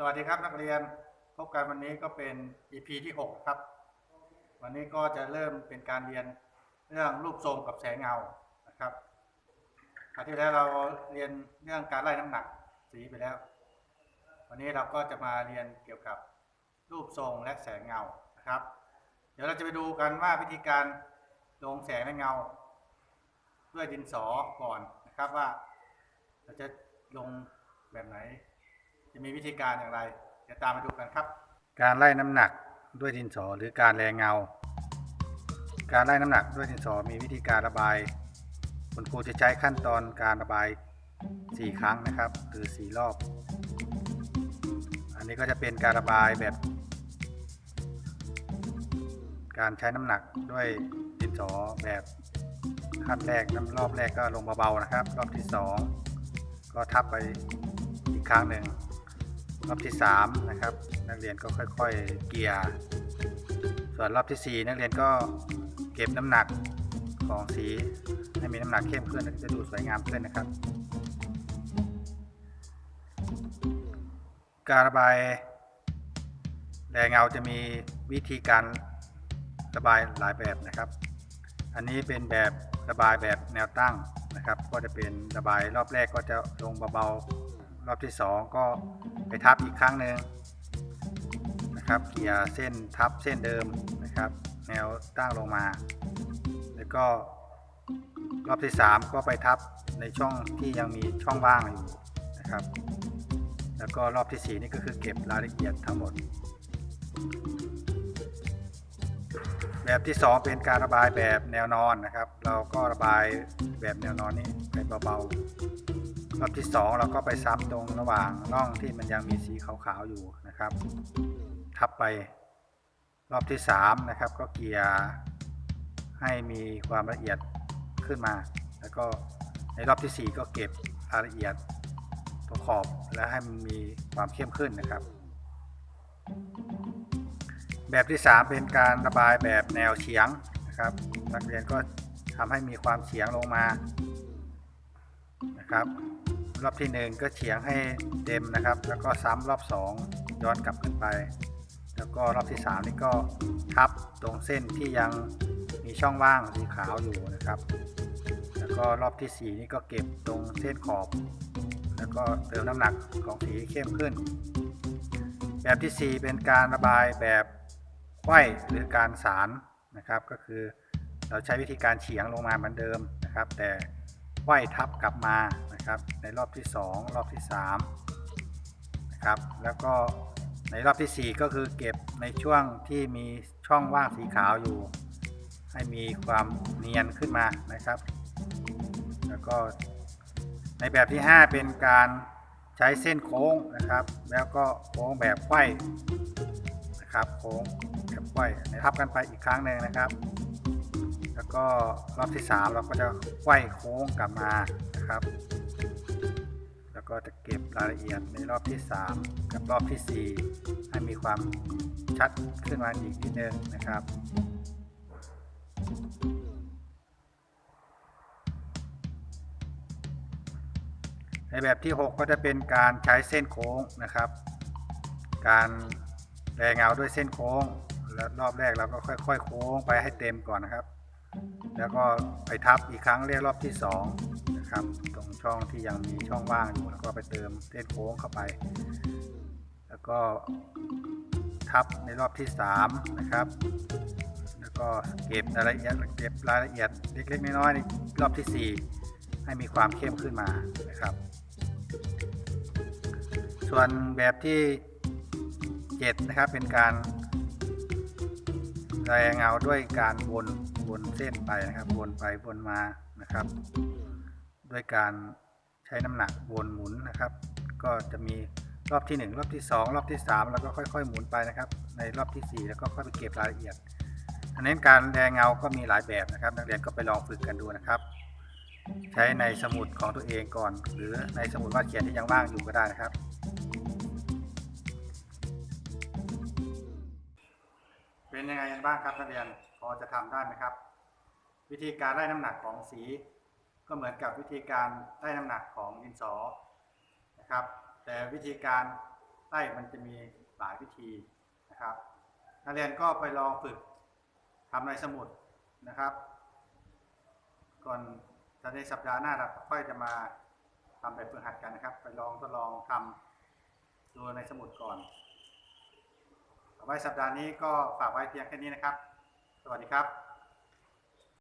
สวัสดีครับนักเรียนพบกันวันนี้ก็เป็น EP ที่ 6 ครับ วันนี้ก็จะเริ่มเป็นการเรียนเรื่องรูปทรงกับแสงเงานะครับคราวที่แล้วเราเรียนเรื่องการไล่น้ำหนักสีไปแล้ว วันนี้เราก็จะมาเรียนเกี่ยวกับรูปทรงและแสงเงานะครับ เดี๋ยวเราจะไปดูกันว่าวิธีการลงแสงและเงา ด้วยดินสอก่อนนะครับว่าเราจะลงแบบไหน จะมีวิธีการอย่างไร เดี๋ยวตามมาดูกันครับ การไล่น้ำหนักด้วยดินสอหรือการแรงเงา การไล่น้ำหนักด้วยดินสอมีวิธีการระบาย คุณครูจะใช้ขั้นตอนการระบาย 4 ครั้งนะครับหรือ 4 รอบ อันนี้ก็จะเป็นการระบายแบบ การใช้น้ำหนักด้วยดินสอแบบขั้นแรกน้ำรอบแรกก็ลงเบาๆนะครับ รอบที่ 2 ก็ทับไปอีกครั้งหนึ่ง รอบที่ 3 นะครับ นักเรียนก็ค่อย ๆ เกียร์ส่วนรอบทีสี่4 นักเรียนก็เก็บน้ำหนักของสีให้มีน้ำหนักเข้มขึ้นแล้วก็จะดูสวยงามขึ้นนะครับ การระบายแรงเงาจะมีวิธีการระบายหลายแบบนะครับ อันนี้เป็นแบบระบายแบบแนวตั้งนะครับ ก็จะเป็นระบายรอบแรกก็จะลงเบาๆ รอบที่ 2 ก็ไปทับอีกครั้งหนึ่งนะครับเกี่ยเส้นทับเส้นเดิมนะครับ แนวตั้งลงมา แล้วก็รอบที่ 3 ก็ไปทับในช่องที่ยังมีช่องว่างอยู่นะครับ แล้วก็รอบที่4นี่ก็คือเก็บรายละเอียดทั้งหมด แบบที่ 2 เป็นการระบายแบบแนวนอนนะครับ เราก็ระบายแบบแนวนอนนี้ไปเบาๆ รอบที่ 2 เราก็ไปซ้ำตรงระหว่างร่องที่มันยังมีสีขาวๆอยู่นะครับ ทับไปรอบที่ 3 นะครับ ก็เกียร์ให้มีความละเอียดขึ้นมา แล้วก็ในรอบที่ 4 ก็เก็บรายละเอียดตัวขอบและให้มันมีความเข้มขึ้นนะครับ แบบที่ 3 เป็นการระบายแบบแนวเฉียงนะครับ นักเรียนก็ทำให้มีความเฉียงลงมานะครับ รอบที่1ก็เฉียงให้เต็มนะครับ แล้วก็ซ้ำรอบ2ย้อนกลับขึ้นไป แล้วก็รอบที่3นี่ก็ทับตรงเส้นที่ยังมีช่องว่างสีขาวอยู่นะครับ แล้วก็รอบที่4นี่ก็เก็บตรงเส้นขอบ แล้วก็เติมน้ำหนักของสีเข้มขึ้น แบบที่ 4 เป็นการระบายแบบไข้หรือการสารนะครับ ก็คือเราใช้วิธีการเฉียงลงมาเหมือนเดิมนะครับ แต่ไข้ทับกลับมา นะครับ ในรอบที่ 2 รอบที่3นะครับแล้วก็ในรอบทีสี่ 4 ก็คือเก็บในช่วงที่มีช่องว่างสีขาวอยู่ ให้มีความเนียนขึ้นมานะครับ แล้วก็ในแบบที่ 5 เป็นการใช้เส้นโค้งนะครับ แล้วก็โค้งแบบไขว้นะครับโค้งแบบไขว้ทับกันไปอีกครั้งหนึ่งนะครับ แล้วก็รอบที่ 3 เราก็จะไขว้โค้งกลับมานะครับ ก็จะเก็บรายละเอียดในรอบที่ 3 กับรอบที่ 4 ให้มีความชัดขึ้นมาอีกนิดนึงนะครับในแบบที่ 6 ก็จะเป็นการใช้เส้นโค้งนะครับ การแรงเงาด้วยเส้นโค้ง แล้วรอบแรกเราก็ค่อยๆ โค้งไปให้เต็มก่อนนะครับ แล้วก็ไปทับอีกครั้งเรียกรอบที่ 2 นะครับ ตรงช่องที่ยังมีช่องว่างอยู่แล้วก็ไปเติมเส้นโค้งเข้าไป แล้วก็ทับในรอบที่ 3 นะครับ แล้วก็เก็บรายละเอียดเก็บรายละเอียดเล็กๆน้อยๆในรอบที่ 4 ให้มีความเข้มขึ้นมานะครับ ส่วนแบบที่ 7 นะครับเป็นการแรงเงาด้วยการวนวนเส้นไปนะครับวนไปวนมานะครับ ด้วยการใช้น้ำหนักวนหมุนนะครับ ก็จะมีรอบที่ 1 รอบที่ 2 รอบที่ 3 แล้วก็ค่อย ๆ หมุนไปนะครับ ในรอบที่ 4 แล้วก็ค่อยไปเก็บรายละเอียดอันนี้การแรงเงาก็มีหลายแบบนะครับ นักเรียนก็ไปลองฝึกกันดูนะครับ ใช้ในสมุดของตัวเองก่อน หรือในสมุดวาดเขียนที่ยังว่างอยู่ก็ได้นะครับเป็นยังไงกันบ้างครับนักเรียนพอจะทำได้ไหมครับ วิธีการไล่น้ำหนักของสี ก็เหมือนกับวิธีการไล่น้ำหนักของดินสอนะครับ แต่วิธีการไล่มันจะมีหลายวิธีนะครับ นักเรียนก็ไปลองฝึกทำในสมุดนะครับ ก่อนจะในสัปดาห์หน้าเราค่อยจะมาทำแบบฝึกหัดกันนะครับ ไปลองทดลองทำดูในสมุดก่อนเอาไว้สัปดาห์นี้ก็ฝากไว้เพียงแค่นี้นะครับ สวัสดีครับ